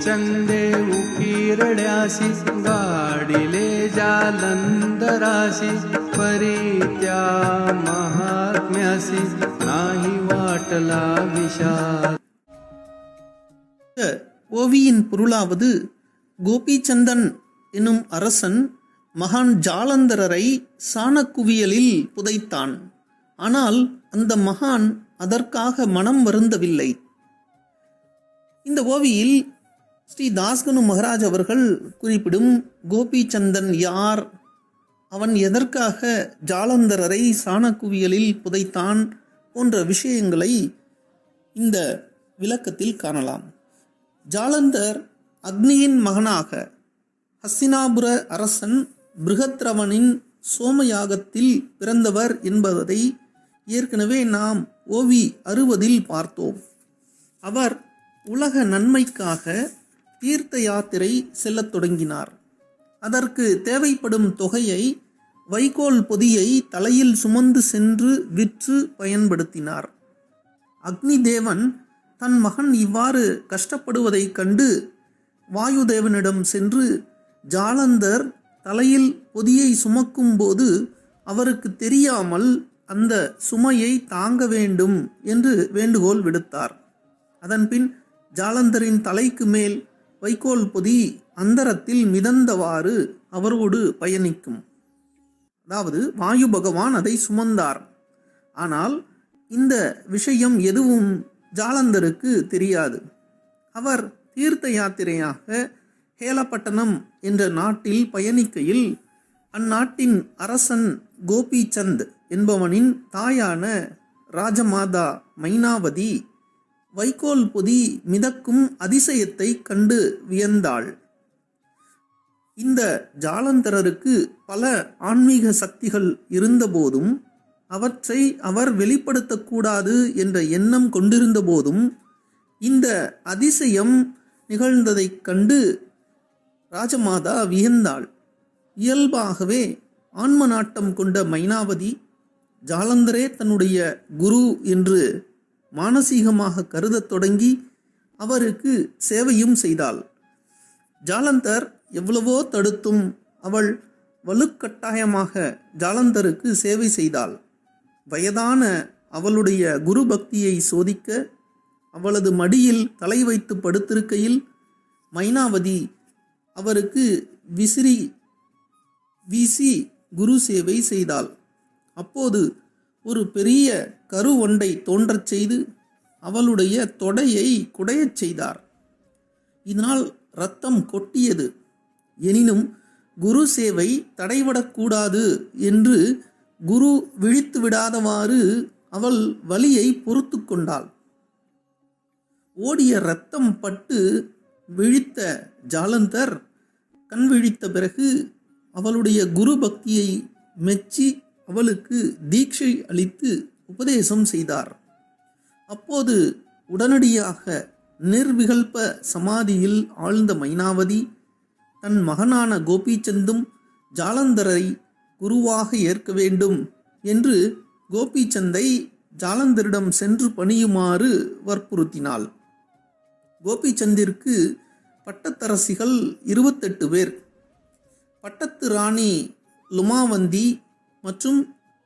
चंदे उकिरड्यासी गाडिले जालंदराशी परी त्या महात्म्यासी नाही वाटला विषाद இந்த ஓவியின் பொருளாவது கோபிச்சந்தன் எனும் அரசன் மகான் ஜாலந்தரரை சாணக்குவியலில் புதைத்தான் ஆனால் அந்த மகான் அதற்காக மனம் வருந்தவில்லை இந்த ஓவியில் ஸ்ரீ தாஸ்கனு மகராஜ் அவர்கள் குறிப்பிடும் கோபிச்சந்தன் யார்? அவன் எதற்காக ஜாலந்தரரை சாணக்குவியலில் புதைத்தான் போன்ற விஷயங்களை இந்த விளக்கத்தில் காணலாம். ஜாலந்தர் அக்னியின் மகனாக ஹஸ்தினாபுர அரசன் பிருகத்ரவனின் சோமயாகத்தில் பிறந்தவர் என்பதை ஏற்கனவே நாம் ஓவி அறுபதில் பார்த்தோம். அவர் உலக நன்மைக்காக தீர்த்த யாத்திரை செல்லத் தொடங்கினார். அதற்கு தேவைப்படும் தொகையை வைகோல் பொதியை தலையில் சுமந்து சென்று விற்று பயன்படுத்தினார். அக்னி தேவன் தன் மகன் இவ்வாறு கஷ்டப்படுவதைக் கண்டு வாயுதேவனிடம் சென்று ஜாலந்தர் தலையில் பொதியை சுமக்கும்போது அவருக்கு தெரியாமல் அந்த சுமையை தாங்க வேண்டும் என்று வேண்டுகோள் விடுத்தார். அதன்பின் ஜாலந்தரின் தலைக்கு மேல் வைக்கோல் பொதி அந்தரத்தில் மிதந்தவாறு அவரோடு பயணிக்கும். அதாவது வாயு பகவான் அதை சுமந்தார். ஆனால் இந்த விஷயம் எதுவும் ஜாலந்தருக்கு தெரியாது. அவர் தீர்த்த யாத்திரையாக ஹேலப்பட்டணம் என்ற நாட்டில் பயணிக்கையில் அந்நாட்டின் அரசன் கோபிச்சந்த் என்பவனின் தாயான ராஜமாதா மைனாவதி வைக்கோல் பொதி மிதக்கும் அதிசயத்தை கண்டு வியந்தாள். இந்த ஜாலந்தரருக்கு பல ஆன்மீக சக்திகள் இருந்தபோதும் அவற்றை அவர் வெளிப்படுத்தக்கூடாது என்ற எண்ணம் கொண்டிருந்த போதும் இந்த அதிசயம் நிகழ்ந்ததைக் கண்டு ராஜமாதா வியந்தாள். இயல்பாகவே ஆன்ம நாட்டம் கொண்ட மைனாவதி ஜாலந்தரே தன்னுடைய குரு என்று மானசீகமாக கருதத் தொடங்கி அவருக்கு சேவையும் செய்தாள். ஜாலந்தர் எவ்வளவோ தடுத்தும் அவள் வலுக்கட்டாயமாக ஜாலந்தருக்கு சேவை செய்தாள். வயதான அவளுடைய குரு பக்தியை சோதிக்க அவளது மடியில் தலை வைத்து படுத்திருக்கையில் மைனாவதி அவருக்கு விசிறி வீசி குரு சேவை செய்தாள். அப்போது ஒரு பெரிய கரு ஒன்றை தோன்றச் செய்து அவளுடைய தொடையை குடையச் செய்தார். இதனால் இரத்தம் கொட்டியது. எனினும் குரு சேவை தடைபடக்கூடாது என்று குரு விழித்து விடாதவாறு அவள் வலியை பொறுத்து கொண்டாள். ஓடிய இரத்தம் பட்டு விழித்த ஜாலந்தர் கண் விழித்த பிறகு அவளுடைய குரு பக்தியை மெச்சி அவளுக்கு தீட்சை அளித்து உபதேசம் செய்தார். அப்போது உடனடியாக நிர்விகல்ப சமாதியில் ஆழ்ந்த மைனாவதி தன் மகனான கோபிச்சந்தும் ஜாலந்தரை குருவாக ஏற்க வேண்டும் என்று கோபிச்சந்தை ஜாலந்தரிடம் சென்று பணியுமாறு வற்புறுத்தினாள். கோபிச்சந்திற்கு பட்டத்தரசிகள் இருபத்தெட்டு பேர். பட்டத்து ராணி லுமாவந்தி மற்றும்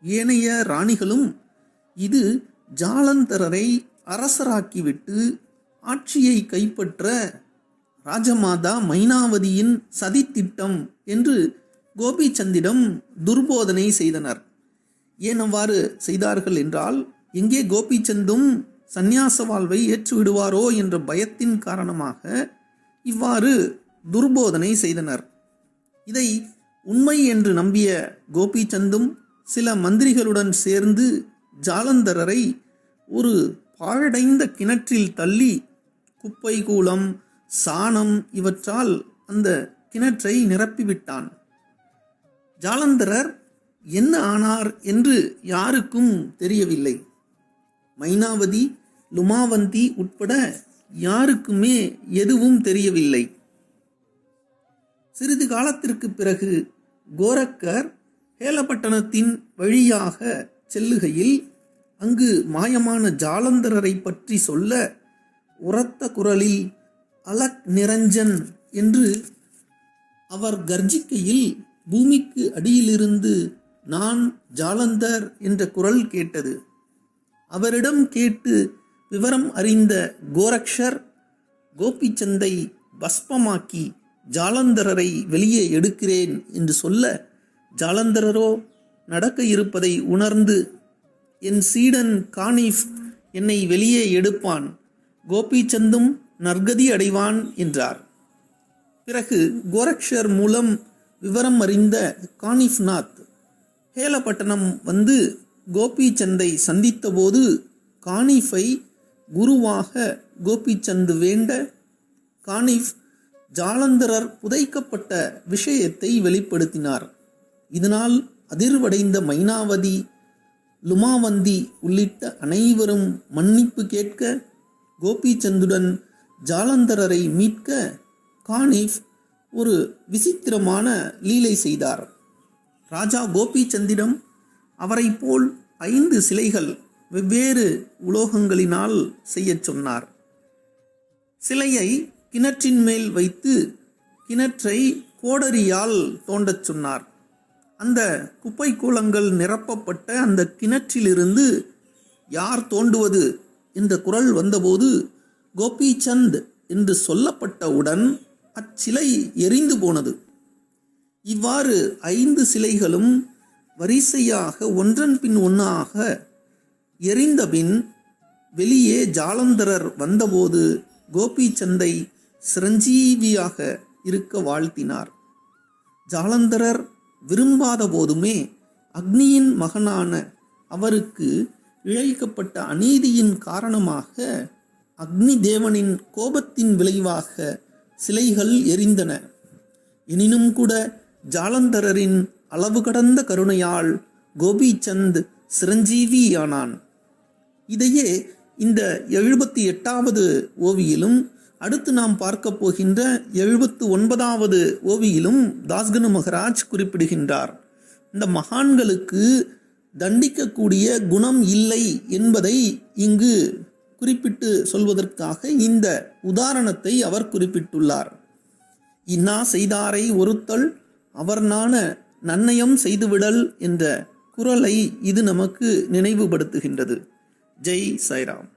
ஏனைய ராணிகளும் இது ஜாலந்தரரை அரசராக்கிவிட்டு ஆட்சியை கைப்பற்ற ராஜமாதா மைனாவதியின் சதித்திட்டம் என்று கோபிச்சந்திடம் துர்போதனை செய்தனர். ஏன் அவ்வாறு செய்தார்கள் என்றால் எங்கே கோபிச்சந்தும் சந்நியாச வாழ்வை ஏற்றுவிடுவாரோ என்ற பயத்தின் காரணமாக இவ்வாறு துர்போதனை செய்தனர். இதை உண்மை என்று நம்பிய கோபிச்சந்தும் சில மந்திரிகளுடன் சேர்ந்து ஜாலந்தரரை ஒரு பாழடைந்த கிணற்றில் தள்ளி குப்பை கூலம் சாணம் இவற்றால் அந்த கிணற்றை நிரப்பிவிட்டான். ஜாலந்தரர் என்ன ஆனார் என்று யாருக்கும் தெரியவில்லை. மைனாவதி லுமாவந்தி உட்பட யாருக்குமே எதுவும் தெரியவில்லை. சிறிது காலத்திற்கு பிறகு கோரக்கர் ஹேலப்பட்டணத்தின் வழியாக செல்லுகையில் அங்கு மாயமான ஜாலந்தரரை பற்றி சொல்ல உரத்த குரலில் அலக் நிரஞ்சன் என்று அவர் கர்ஜிக்கையில் பூமிக்கு அடியிலிருந்து நான் ஜாலந்தர் என்ற குரல் கேட்டது. அவரிடம் கேட்டு விவரம் அறிந்த கோரக்ஷர் கோபிச்சந்தை பஸ்பமாக்கி ஜாலந்தரரை வெளியே எடுக்கிறேன் என்று சொல்ல ஜாலந்தரரோ நடக்க இருப்பதை உணர்ந்து என் சீடன் கானிஃப் என்னை வெளியே எடுப்பான். கோபிச்சந்தும் நற்கதி அடைவான் என்றார். பிறகு கோரக்ஷர் மூலம் விவரம் அறிந்த கானிஃப்நாத் ஹேலப்பட்டணம் வந்து கோபிச்சந்தை சந்தித்தபோது கானிஃபை குருவாக கோபிச்சந்த் வேண்ட கானிஃப் ஜாலந்தரர் புதைக்கப்பட்ட விஷயத்தை வெளிப்படுத்தினார். இதனால் அதிர்வடைந்த மைனாவதி லுமாவந்தி உள்ளிட்ட அனைவரும் மன்னிப்பு கேட்க கோபிச்சந்துடன் ஜாலந்தரரை மீட்க கானிஃப் ஒரு விசித்திரமான லீலை செய்தார். ராஜா கோபிச்சந்திடம் அவரைப் போல் ஐந்து சிலைகள் வெவ்வேறு உலோகங்களினால் செய்யச் சொன்னார். சிலையை கிணற்றின் மேல் வைத்து கிணற்றை கோடரியால் தோண்டச் சொன்னார். அந்த குப்பை கூலங்கள் நிரப்பப்பட்ட அந்த கிணற்றிலிருந்து யார் தோண்டுவது என்ற குரல் வந்தபோது கோபிச்சந்த் என்று சொல்லப்பட்டவுடன் அச்சிலை எரிந்து போனது. இவ்வாறு ஐந்து சிலைகளும் வரிசையாக ஒன்றன் பின் ஒன்றாக எரிந்தபின் வெளியே ஜாலந்தரர் வந்தபோது கோபிச்சந்தை சிரஞ்சீவியாக இருக்க வாழ்த்தினார். ஜாலந்தரர் விரும்பாத போதுமே அக்னியின் மகனான அவருக்கு இழைக்கப்பட்ட அநீதியின் காரணமாக அக்னி தேவனின் கோபத்தின் விளைவாக சிலைகள் எரிந்தன. எனினும் கூட ஜாலந்தரரின் அளவு கடந்த கருணையால் கோபிச்சந்த் சிரஞ்சீவியானான். இதையே இந்த எழுபத்தி எட்டாவது ஓவியிலும் அடுத்து நாம் பார்க்க போகின்ற எழுபத்து ஒன்பதாவது ஓவியிலும் தாஸ்கனு மகராஜ் குறிப்பிடுகின்றார். இந்த மகான்களுக்கு தண்டிக்கக்கூடிய குணம் இல்லை என்பதை இங்கு குறிப்பிட்டு சொல்வதற்காக இந்த உதாரணத்தை அவர் குறிப்பிட்டுள்ளார். இன்னா செய்தாரை ஒருத்தல் அவர் நாண நன்னயம் செய்துவிடல் என்ற குரலை இது நமக்கு நினைவுபடுத்துகின்றது. ஜெய் சைராம்